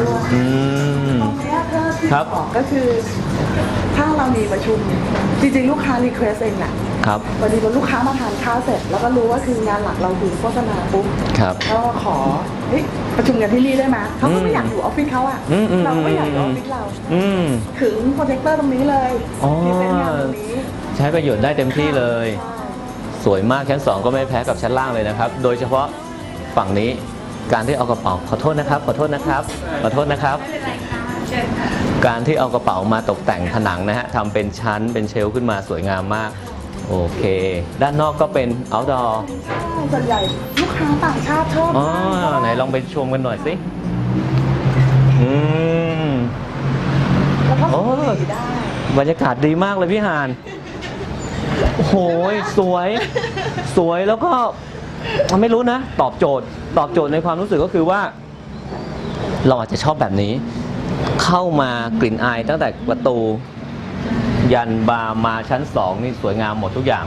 ดอร์ด้วยอืมตรงเนี้ยเพื่อที่ครับ บอกก็คือ ถ้าเรามีประชุม จริงๆ ลูกค้ารีเควสเองแหละครับ พอดีว่าลูกค้ามาทานข้าวเสร็จ แล้วก็รู้ว่าคืองานหลักเราคือโฆษณาปุ๊บครับ ก็ขอเฮ้ยประชุมกันที่นี่ได้ไหมเขาก็อืไม่มอยากอยู่ออฟฟิศเขาอะอืมอืม เราก็ไม่อยากอยู่ออฟฟิศเราอืมถึงโปรเจคเตอร์ตรงนี้เลยอ๋อ มีเป็นงานตรงนี้ใช้ประโยชน์ได้เต็มที่เลย ใช่ สวยมากชั้น 2 ก็ไม่แพ้กับชั้นล่างเลยนะครับ โดยเฉพาะฝั่งนี้ การที่เอากระเป๋าขอโทษนะครับ ขอโทษนะครับ ขอโทษนะครับ การที่เอากระเป๋ามาตกแต่งผนังนะฮะทำเป็นชั้นเป็นเชลฟ์ขึ้นมาสวยงามมาก โอเค ด้านนอกก็เป็น outdoor ใช่ส่วนใหญ่ลูกค้าต่างชาติชอบอ๋อมากไหนลองไปชมกันหน่อยสิอืมแล้วก็โอ้สูบบุหรี่ได้บรรยากาศดีมากเลยพี่หานโอ้โหสวย สวยแล้วก็ ไม่รู้นะ ตอบโจทย์ ตอบโจทย์ในความรู้สึกก็คือว่า เราอาจจะชอบแบบนี้ เข้ามากลิ่นอายตั้งแต่ประตู ยันบาร์มาชั้นสองนี่สวยงามหมดทุกอย่าง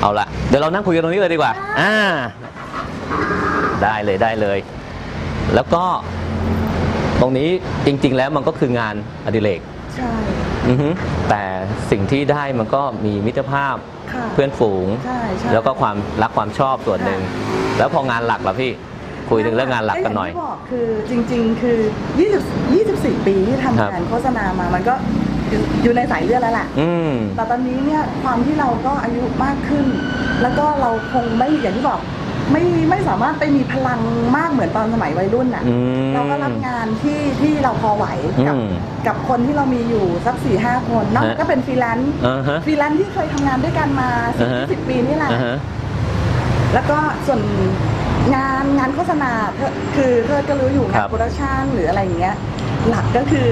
เอาละเดี๋ยวเรานั่งคุยกันตรงนี้เลยดีกว่า อ่า ได้เลยได้เลย แล้วก็ตรงนี้จริง ๆ แล้วมันก็คืองานอดิเรกใช่ อือฮึแต่สิ่งที่ได้มันก็มีมิตรภาพค่ะเพื่อนฝูง ใช่ใช่แล้วก็ความรักความชอบส่วนหนึ่ง แล้วพองานหลักล่ะพี่คุยถึงเรื่องงานหลักกันหน่อยางที่บอกคือจริง ๆ คือ20 24 ปีที่ทำครับงานโฆษณามามันก็อยู่อยู่ในสายเลือดแล้วแหละ อืม แต่ตอนนี้เนี่ยความที่เราก็อายุมากขึ้น แล้วก็เราคงไม่อย่างที่บอก ไม่ไม่สามารถไปมีพลังมากเหมือนตอนสมัยวัยรุ่นน่ะ อืมเราก็รับงานที่ที่เราพอไหวกับอืมกับคนที่เรามีอยู่สักสี่ห้าคนนอกฮะก็เป็นฟรีแลนซ์อ่าฮะ ฟรีแลนซ์ที่เคยทำงานด้วยกันมาสิบอ่าฮะ สิบปีนี่แหละ อ่าฮะ แล้วก็ส่วนงานงานโฆษณาเธอคือเธอก็รู้อยู่ครังานบโปรดักชันหรืออะไรอย่างเงี้ย หลักก็คือ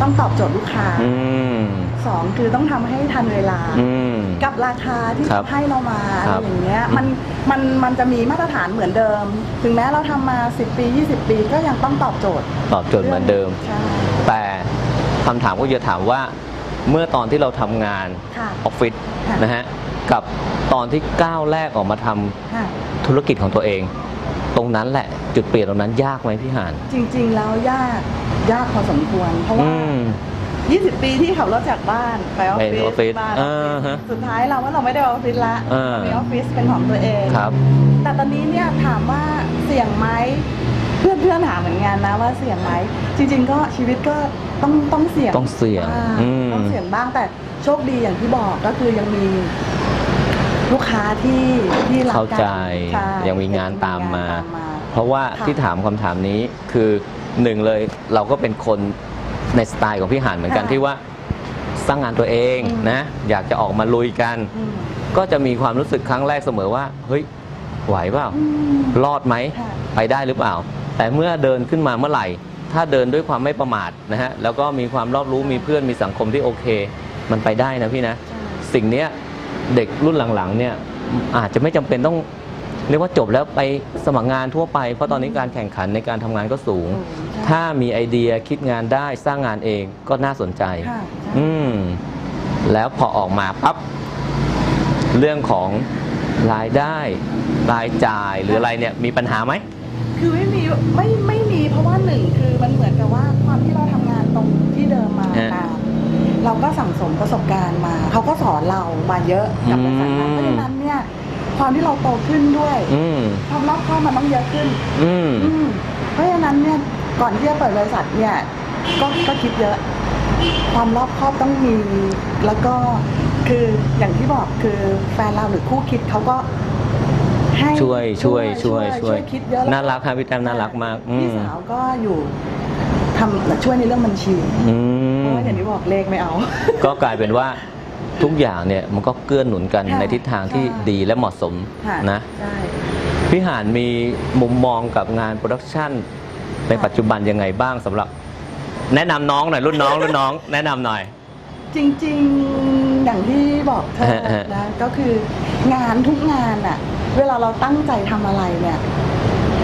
ต้องตอบโจทย์ลูกค้าอืม สองคือต้องทำให้ทันเวลา อืม กับราคาที่ครับให้เรามาอะคไรรับอย่างเงี้ยมันมันมันจะมีมาตรฐานเหมือนเดิม ถึงแม้เราทำมา 10 ปี 20 ปีก็ยังต้องตอบโจทย์ตอบโจทย์เหมือนเดิม ใช่แต่คำถามก็จะถามว่า เมื่อตอนที่เราทำงานค่ะ ออฟฟิศค่ะ นะฮะ กับตอนที่ก้าวแรกออกมาทำค่ะ ธุรกิจของตัวเอง ตรงนั้นแหละ จุดเปลี่ยนตรงนั้นยากไหมพี่หาน จริง ๆ แล้วยากยากพอสมควร เพราะว่าอืม20 ปีที่ขับรถจากบ้านไปออฟไปฟิออฟฟิศศบ้านออ่าอฟฟิศฮะสุดท้ายเราว่าเราไม่ได้ออฟฟิศละอ่าเรามีออฟฟิศเป็นของตัวเอง ครับ แต่ตอนนี้เนี่ยถามว่าเสี่ยงไหมเพื่อนเพื่อนๆถามเหมือนกันนะว่าเสี่ยงไหมจริง ๆ ก็ชีวิตก็ต้องต้องเสี่ยงต้องเสี่ยงบ้างอืมต้องเสี่ยงบ้างแต่โชคดีอย่างที่บอกก็คือยังมี ลูกค้าที่ที่รักเข้ากันใจช่ ยังมีงานตามมางนตามเพราะว่าค่ะที่ถามคำถามนี้คือหนึ่งเลยเราก็เป็นคนในสไตล์ของพี่หานเหมือนกันค่ะที่ว่าสร้างงานตัวเองอืม นะ อยากจะออกมาลุยกัน อืมก็จะมีความรู้สึกครั้งแรกเสมอว่า เฮ้ย ไหวเปล่า อืม รอดไหม ค่ะ ไปได้หรือเปล่า แต่เมื่อเดินขึ้นมาเมื่อไหร่ ถ้าเดินด้วยความไม่ประมาทนะฮะ แล้วก็มีความรอบรู้ มีเพื่อน มีสังคมที่โอเค มันไปได้นะพี่นะใช่สิ่งเนี้ย เด็กรุ่นหลังๆเนี่ยอาจจะไม่จำเป็นต้องเรียกว่าจบแล้วไปสมัครงานทั่วไป เพราะตอนนี้การแข่งขันในการทำงานก็สูงอืมใช่ถ้ามีไอเดียคิดงานได้สร้างงานเองก็น่าสนใจค่ะใช่อืมแล้วพอออกมาปั๊บเรื่องของรายได้รายจ่ายหรืออะไรเนี่ยมีปัญหาไหมคือไม่มีไม่ไม่มีเพราะว่าหนึ่งคือมันเหมือนกับว่าความที่เราทำงานตรงที่เดิมมาฮะนาน เราก็สั่งสมประสบการณ์มา เขาก็สอนเรามาเยอะกับบริษัทนั้นอืมเพราะฉะนั้นเนี่ยความที่เราโตขึ้นด้วยอืมความรอบคอบมันต้องเยอะขึ้น อืมอืมเพราะฉะนั้นเนี่ยก่อนที่จะเปิดบริษัทเนี่ยก็ก็คิดเยอะ ความรอบคอบต้องมี แล้วก็คืออย่างที่บอกคือแฟนเราหรือคู่คิดเขาก็ให้ช่วยช่วยช่วยช่วยคิดเยอะแล้วน่ารักครับพี่แต้มน่ารักมากอืพี่มสาวก็อยู่ทำช่วยในเรื่องบัญชี อื เพมราะว่าอย่างที่บอกเลขไม่เอา ก็กลายเป็นว่าทุกอย่างเนี่ยมันก็เกื้อหนุนกันค่ะในทิศทางที่ใช่ดีและเหมาะสมค่ะนะใช่ พี่หานมีมุมมองกับงานโปรดักชันในปัจจุบันยังไงบ้างสำหรับ แนะนำน้องหน่อยรุ่นน้องรุ่นน้อง แนะนำหน่อย จริงๆอย่างที่บอกเธอฮะฮะนะก็คืองานทุกงานอะเวลาเราตั้งใจทำอะไรเนี่ยเ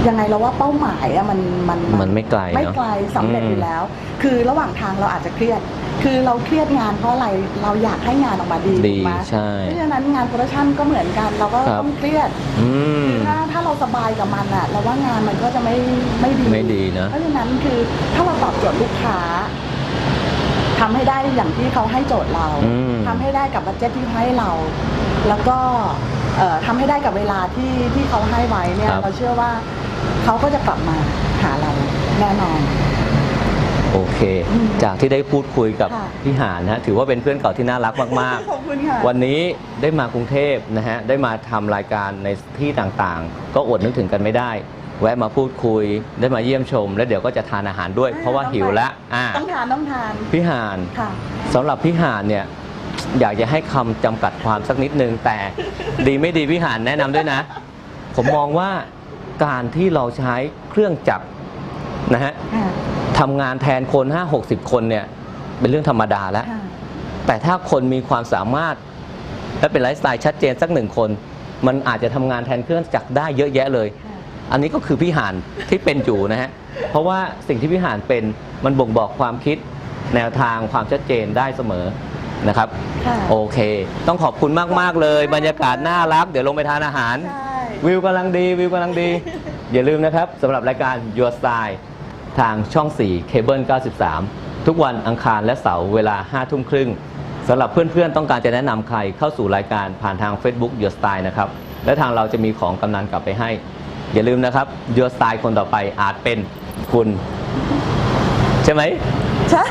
ยังไงเราว่าเป้าหมายอะมันมันมันไม่ไกลไม่เนอะไกลสำเร็จอืมอยู่แล้ว คือระหว่างทางเราอาจจะเครียด คือเราเครียดงานเพราะอะไรเราอยากให้งานออกมาดีดีถูกไหมใช่ เพราะฉะนั้นงานโปรดักชันก็เหมือนกัน เราก็ครับ ต้องเครียด อืม ถ้าถ้าเราสบายกับมันอะเราว่างานมันก็จะไม่ไม่ดีไม่ดีนะ เพราะฉะนั้นคือถ้าเราตอบโจทย์ลูกค้าทำให้ได้อย่างที่เขาให้โจทย์เราอืม ทำให้ได้กับบัตเจ็ตที่ให้เรา แล้วก็เอ่อทำให้ได้กับเวลาที่ที่เขาให้ไว้เนี่ยครับ เราเชื่อว่า เขาก็จะกลับมาหาเราแน่นอน โอเค อืมจากที่ได้พูดคุยกับค่ะ พี่หานนะฮะถือว่าเป็นเพื่อนเก่าที่น่ารักมาก ขอบคุณค่ะ ๆ วันนี้ได้มากรุงเทพนะฮะ ได้มาทำรายการในที่ต่างๆ ก็อดนึกถึงกันไม่ได้ แวะมาพูดคุย ได้มาเยี่ยมชม แล้วเดี๋ยวก็จะทานอาหารด้วย เพราะว่าหิวแล้วอ่าต้องทานต้องทานพี่หาน ค่ะ สำหรับพี่หานเนี่ยอยากจะให้คำจำกัดความสักนิดนึงแต่ ดีไม่ดีพี่หานแนะนำด้วยนะ ผมมองว่า การที่เราใช้เครื่องจักรนะฮะค่ะทำงานแทนคน 5 60 คนเนี่ยเป็นเรื่องธรรมดาแล้ว ค่ะแต่ถ้าคนมีความสามารถ และเป็นไลฟ์สไตล์ชัดเจนสักหนึ่งคน มันอาจจะทำงานแทนเครื่องจักรได้เยอะแยะเลย ค่ะ อันนี้ก็คือพี่หานที่เป็นอยู่นะฮะ เพราะว่าสิ่งที่พี่หานเป็นมันบ่งบอกความคิดแนวทางความชัดเจนได้เสมอนะครับ ค่ะ โอเค ต้องขอบคุณมาก ๆ เลย บรรยากาศน่ารัก เดี๋ยวลงไปทานอาหาร ใช่ วิวกำลังดีวิวกำลังดี อย่าลืมนะครับสำหรับรายการ Your Style ทางช่อง 4 เคเบิล93 ทุกวันอังคารและเสาร์เวลา 5 ทุ่มครึ่งสำหรับเพื่อนๆ ต้องการจะแนะนำใครเข้าสู่รายการผ่านทาง Facebook Your Style นะครับ และทางเราจะมีของกำนันกลับไปให้ อย่าลืมนะครับ Your Style คนต่อไปอาจเป็นคุณ ใช่ไหม ใช่